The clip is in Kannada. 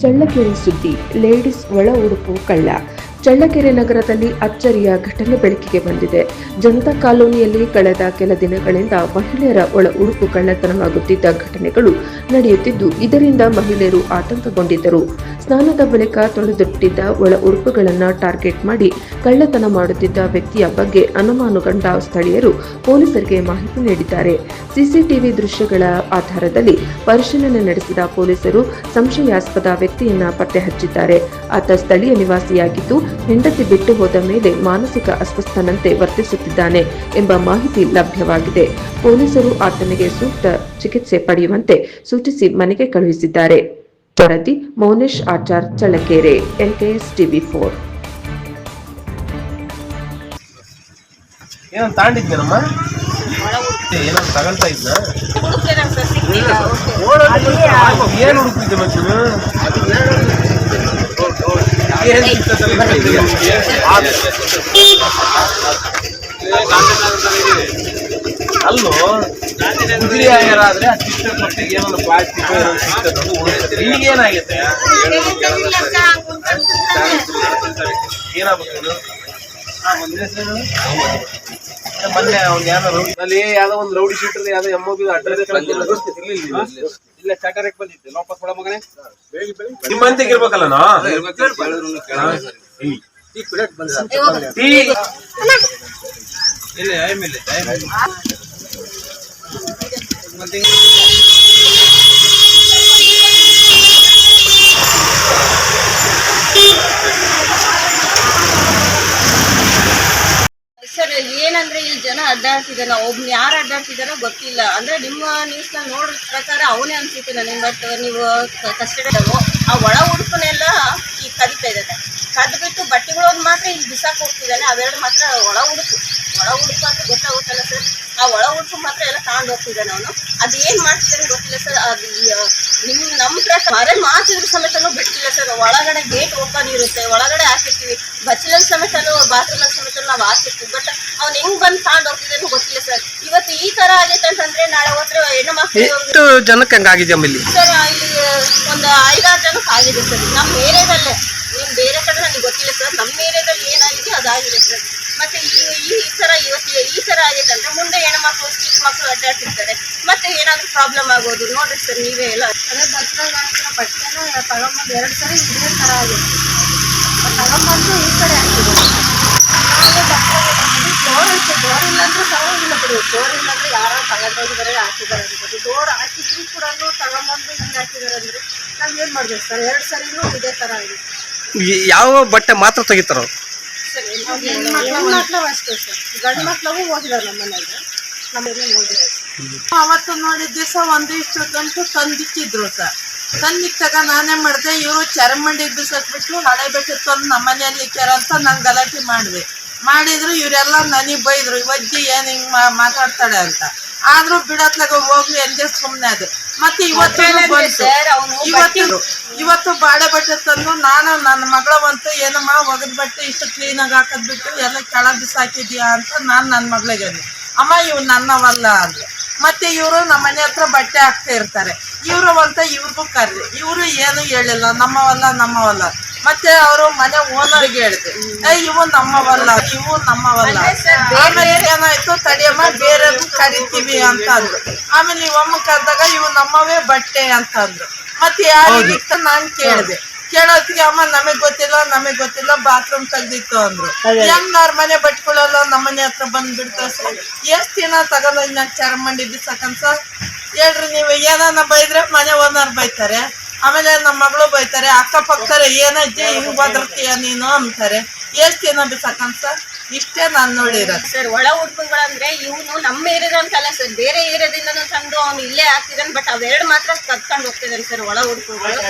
ಚಳ್ಳಕೆರೆ ಸುದ್ದಿ ಲೇಡೀಸ್ ಒಳ ಉಡುಪು ಕಳ್ಳ. ಚಳ್ಳಕೆರೆ ನಗರದಲ್ಲಿ ಅಚ್ಚರಿಯ ಘಟನೆ ಬೆಳಕಿಗೆ ಬಂದಿದೆ. ಜನತಾ ಕಾಲೋನಿಯಲ್ಲಿ ಕಳೆದ ಕೆಲ ದಿನಗಳಿಂದ ಮಹಿಳೆಯರ ಒಳ ಉಡುಪು ಕಳ್ಳತನವಾಗುತ್ತಿದ್ದ ಘಟನೆಗಳು ನಡೆಯುತ್ತಿದ್ದು, ಇದರಿಂದ ಮಹಿಳೆಯರು ಆತಂಕಗೊಂಡಿದ್ದರು. ಸ್ನಾನದ ಬಳಿಕ ತೊಳೆದಿಟ್ಟಿದ್ದ ಒಳ ಉಡುಪುಗಳನ್ನು ಟಾರ್ಗೆಟ್ ಮಾಡಿ ಕಳ್ಳತನ ಮಾಡುತ್ತಿದ್ದ ವ್ಯಕ್ತಿಯ ಬಗ್ಗೆ ಅನುಮಾನಗೊಂಡ ಸ್ಥಳೀಯರು ಪೊಲೀಸರಿಗೆ ಮಾಹಿತಿ ನೀಡಿದ್ದಾರೆ. ಸಿಸಿಟಿವಿ ದೃಶ್ಯಗಳ ಆಧಾರದಲ್ಲಿ ಪರಿಶೀಲನೆ ನಡೆಸಿದ ಪೊಲೀಸರು ಸಂಶಯಾಸ್ಪದ ವ್ಯಕ್ತಿಯನ್ನ ಪತ್ತೆ ಹಚ್ಚಿದ್ದಾರೆ. ಆತ ಸ್ಥಳೀಯ ನಿವಾಸಿಯಾಗಿದ್ದು ಹೆಂಡತಿ ಬಿಟ್ಟು ಹೋದ ಮೇಲೆ ಮಾನಸಿಕ ಅಸ್ವಸ್ಥನಂತೆ ವರ್ತಿಸುತ್ತಿದ್ದಾನೆ ಎಂಬ ಮಾಹಿತಿ ಲಭ್ಯವಾಗಿದೆ. ಪೊಲೀಸರು ಆತನಿಗೆ ಸೂಕ್ತ ಚಿಕಿತ್ಸೆ ಪಡೆಯುವಂತೆ ಸೂಚಿಸಿ ಮನೆಗೆ ಕಳುಹಿಸಿದ್ದಾರೆ. ವರದಿ Mounesh Achar Challakere NKS TV four. ಏನೋ ತಾಂಡಿದ್ದೇನಮ್ಮ ಏನೋ ತಗೊಳ್ತಾ ಇದ್ದ ಏನು ಹುಡುಕ್ತಿದ್ದೆ ಮತ್ತೆ ನೀನು? ಏನ್ ಸಿಗ್ತದಲ್ಲ ನಿಮ್ಗೆ? ಅಲ್ಲೋ ಕುದುರೆ ಆದ್ರೆ ಅಷ್ಟಿಷ್ಟ ಮಟ್ಟಿಗೆ ಏನೊಂದು ಪ್ಲಾಸ್ಟಿಕ್ ಸಿಗ್ತದೆ ಈಗೇನಾಗೈತೆ ಏನಾಗ್ಬೇಕು? ಮೊನ್ನೆ ಅವ್ನು ಯಾರೋ ರೌಡಿ ಅಲ್ಲಿ ಯಾವ್ದೋ ಒಂದು ರೌಡಿ ಶೀಟರ್ ಯಾವ್ದೋ ಬಿ ಅಡ್ರೆಸ್ ಇಲ್ಲ ಚಾಟರಕ್ಕೆ ಬಂದಿದ್ದೆ. ವಾಪಸ್ ಕೊಡ ಮಗನೇ. ಇರ್ಬೇಕಲ್ಲ ನಾ? ಇಲ್ಲ ಟೈಮ್ ಮತ್ತೆ ಸರ್ ಏನಂದ್ರೆ ಈ ಜನ ಅಡ್ಡಾಡ್ತಿದ್ದಾನ ಒಬ್ನ ಯಾರು ಅಡ್ಡಾಡ್ತಿದ್ದಾರೋ ಗೊತ್ತಿಲ್ಲ. ಅಂದ್ರೆ ನಿಮ್ಮ ನ್ಯೂಸ್ನ ನೋಡಿದ ಪ್ರಕಾರ ಅವನೇ ಅನ್ಸುತ್ತೆ ನನಗೆ ಬಟ್ ನೀವು ಕಸ್ಟಡಿ ಆ ಒಳ ಉಡುಪನ್ನೆಲ್ಲ ಈ ಕದಿತಾ ಇದ್ದಾನೆ ಕದ್ದು ಬಿಟ್ಟು ಬಟ್ಟೆಗಳನ್ನ ಮಾತ್ರ ಇಲ್ಲಿ ಬಿಸಾಕ್ ಹೋಗ್ತಿದ್ದಾನೆ ಅವೆರಡು ಮಾತ್ರ ಒಳ ಉಡುಪು. ಒಳ ಉಡುಪು ಅಂತ ಗೊತ್ತಾಗುತ್ತಲ್ಲ ಸರ್? ಆ ಒಳ ಉಡುಪು ಮಾತ್ರ ಎಲ್ಲ ತಗೊಂಡು ಹೋಗ್ತಿದ್ದಾನೆ ಅವನು. ಅದು ಏನು ಮಾಡ್ತಿದ್ದಾನೆ ಗೊತ್ತಿಲ್ಲ ಸರ್. ಅದು ನಿಮ್ಮ ನಿಮ್ ನಮ್ಮ ಪ್ರಕಾರ ಮರೇ ಮಾತಿದ್ರು ಸಮೇತನೂ ಬಿಟ್ಟಿಲ್ಲ ಸರ್. ಒಳಗಡೆ ಗೇಟ್ ಓಪನ್ ಇರುತ್ತೆ, ಒಳಗಡೆ ಹಾಕಿರ್ತೀವಿ. ಬಚ್ಚಲಲ್ಲಿ ಸಮೇತನೂ, ಬಾತ್ರೂಮಲ್ಲಿ ಸಮೇತ ನಾವು ಹಾಕಿರ್ತೀವಿ. ಬಟ್ ಅವ್ನು ಹೆಂಗ್ ಬಂದು ತಗೊಂಡು ಹೋಗ್ತಿದ್ದಾನೋ ಗೊತ್ತಿಲ್ಲ ಸರ್ ಇವತ್ತು ಈ ತರ ನಾಳೆ ಹೋದ್ರೆ ಹೆಣ್ಣು ಮಕ್ಕಳು ಎಷ್ಟು ಜನಕ್ಕೆ ಹಂಗಾಗಿದೆ ಅಮ್ಮ ಇಲ್ಲಿ? ಸರ್ ಇಲ್ಲಿ ಒಂದು ಐದಾರು ಜನಕ್ಕೆ ಆಗಿದೆ ಸರ್. ನಮ್ಮ ಏರಿಯಾದಲ್ಲೇ. ನಿಮ್ ಬೇರೆ ಕಡೆ ನನಗೆ ಗೊತ್ತಿಲ್ಲ ಸರ್. ನಮ್ಮ ಏರಿಯಾದಲ್ಲಿ ಏನಾಗಿದೆ ಅದಾಗಿದೆ ಸರ್. ಮತ್ತೆ ಈ ಈ ಥರ ತರ ಇವತ್ತು ಈ ತರ ಆಗಿದೆ ಅಂದ್ರೆ ಮುಂದೆ ಹೆಣ್ಮಕ್ಳು ಚಿಕ್ಕ ಮಕ್ಕಳು ಅಡ್ಡಾಡ್ತಿರ್ತಾರೆ. ಮತ್ತೆ ಏನಾದ್ರು ಪ್ರಾಬ್ಲಮ್ ಆಗೋದು ನೋಡ್ರಿ ಸರ್ ನೀವೇ ಎಲ್ಲ. ಅದೇ ಬಟ್ಟೆನ ತಗೊಂಬಂದು ಎರಡು ಸರಿ ಇದೇ ತರ ಆಗಿದೆ. ತಗೊಂಬಂದು ಈ ಕಡೆ ಆಗ್ತಿದೆ ಐತೆ ಇಲ್ಲ ಅಂದ್ರೆ ಬಿಡಿ. ಡೋರ್ ಇಲ್ಲ ಯಾರೋ ತಗೊಂಡೋಗಿದ್ದಾರೆ ಹಾಕಿದ್ದಾರೆ ಅನ್ಬೋದು ಡೋರ್ ಹಾಕಿದ್ರು ಕೂಡ ತಗೊಂಬಂದು ಹಿಂಗೆ ಹಾಕಿದ್ದಾರೆ ಅಂದ್ರೆ ನಾವು ಏನು ಮಾಡ್ಬೇಕು ಸರ್? ಎರಡು ಸರಿನೂ ಇದೇ ಥರ ಆಗಿದೆ ಯಾವ ಬಟ್ಟೆ ಮಾತ್ರ ತೆಗಿತಾರ? ಹೆಣ್ಮಕ್ಳು ಅಷ್ಟೇ ಸರ್. ಗಂಡು ಮಕ್ಳಿಗೂ ಹೋಗಿದ್ದಾರೆ ನಮ್ಮ ಮನೆಗೆ ನಮಗೆ ಹೋಗಿದ್ದಾರೆ ಅವತ್ತು ನೋಡಿದ ದಿವಸ ಒಂದಿಷ್ಟು ತಂದಿಕ್ಕಿದ್ರು ಸರ್. ತಂದಿಕ್ಕಾಗ ನಾನೇ ಮಾಡಿದೆ ಇವರು ಚರಮಂಡಿ ಬಿಸಾಕ್ಬಿಟ್ಟು ಹಳೆ ಬೆಟ್ಟ ತಂದು ನಮ್ಮ ಮನೆಯಲ್ಲಿ ಇಕ್ಕ್ಯಾರ ಅಂತ ನಾನು ಗಲಾಟೆ ಮಾಡಿದೆ. ಮಾಡಿದ್ರು ಇವರೆಲ್ಲ ನನಗೆ ಬೈದ್ರು ಇವಜ್ಜಿ ಏನು ಹಿಂಗೆ ಮಾತಾಡ್ತಾಳೆ ಅಂತ. ಆದ್ರೂ ಬಿಡತ್ಲಾಗ ಹೋಗ್ಲಿ ಎಂದೇ ಸುಮ್ಮನೆ ಅದು. ಮತ್ತೆ ಇವತ್ತು ಇವತ್ತು ಇವತ್ತು ಬಾಳೆ ಬಟ್ಟೆ ತಂದು ನಾನು ನನ್ನ ಮಗಳ ಬಂತು ಏನಮ್ಮ ಒಗದ್ ಬಟ್ಟೆ ಇಷ್ಟು ಕ್ಲೀನಾಗಿ ಹಾಕದ್ ಬಿಟ್ಟು ಎಲ್ಲ ಕೆಳ ಬಿಸಾಕಿದ್ಯಾ ಅಂತ ನಾನು ನನ್ನ ಮಗಳಿಗೆ. ಅಮ್ಮ ಇವ್ ನನ್ನವಲ್ಲ ಅಂದ್ರು ಮತ್ತೆ ಇವರು ನಮ್ಮ ಮನೆ ಹತ್ರ ಬಟ್ಟೆ ಹಾಕ್ತಾ ಇರ್ತಾರೆ. ಇವರು ಅಂತ ಇವ್ರಿಗೂ ಕರ್ರಿ. ಇವರು ಏನು ಹೇಳಿಲ್ಲ ನಮ್ಮವಲ್ಲ ನಮ್ಮವಲ್ಲ. ಮತ್ತೆ ಅವರು ಮನೆ ಓನರ್ಗೆ ಹೇಳಿದೆ ಏ ಇವು ನಮ್ಮವಲ್ಲ ಇವು ನಮ್ಮವಲ್ಲ. ಆಮೇಲೆ ಏನಾಯ್ತು ತಡಿಯಮ್ಮ ಬೇರೆ ಕರಿತೀವಿ ಅಂತ ಅಂದ್ರು ಆಮೇಲೆ ಇವಮ್ಮ ಕರೆದಾಗ ಇವು ನಮ್ಮವೇ ಬಟ್ಟೆ ಅಂತ ಅಂದ್ರು ಮತ್ತೆ ಇತ್ತು ನಾನು ಕೇಳಿದೆ. ಕೇಳೋತ್ತಿಗೆ ಅಮ್ಮ ನಮಗ್ ಗೊತ್ತಿಲ್ಲ ನಮಗ್ ಗೊತ್ತಿಲ್ಲ ಬಾತ್ರೂಮ್ ತೆಗ್ದಿತ್ತು ಅಂದ್ರು. ಹೆಂಗ್. ಅವ್ರ ಮನೆ ಬಟ್ಕೊಳ್ಳಲ್ಲ ನಮ್ಮ ಮನೆ ಹತ್ರ ಬಂದ್ ಬಿಡ್ತಾರ ಸರ್ ಎಷ್ಟ್ ದಿನ ತಗೊಂಡ್ ನಾನು ಚರ್ಮಂಡಿ ಬಿಸಾಕಂತ ಸರ್? ಹೇಳ್ರಿ ನೀವು ಏನಾನ ಬೈದ್ರೆ ಮನೆ ಓನರ್ ಬೈತಾರೆ. ಆಮೇಲೆ ನಮ್ಮ ಮಗಳು ಬೈತಾರೆ ಅಕ್ಕಪಕ್ಕತಾರೆ ಏನಜ್ಜಿ ಹಿಂಗ್ ಬದರ್ತೀಯ ನೀನು ಅಂತಾರೆ. ಎಷ್ಟ್ ದಿನ ಬಿಸಾಕಂತ ಸರ್? ಇಷ್ಟೇ ನಾನು ನೋಡಿರೋದು. ಸರ್ ಒಳ ಉಡುಪುಗಳಂದ್ರೆ ಇವನು ನಮ್ಮ ಏರಿಯಾದಂತಲ್ಲ ಸರ್. ಬೇರೆ ಏರಿಯಾದಿಂದನೂ ತಂದು ಅವ್ನು ಇಲ್ಲೇ ಹಾಕ್ತಿದ್ದಾನೆ ಬಟ್ ಅವೆರಡು ಮಾತ್ರ ಕತ್ಕೊಂಡು ಹೋಗ್ತಿದ್ದಾನೆ ಸರ್ ಒಳ ಉಡುಪುಗಳು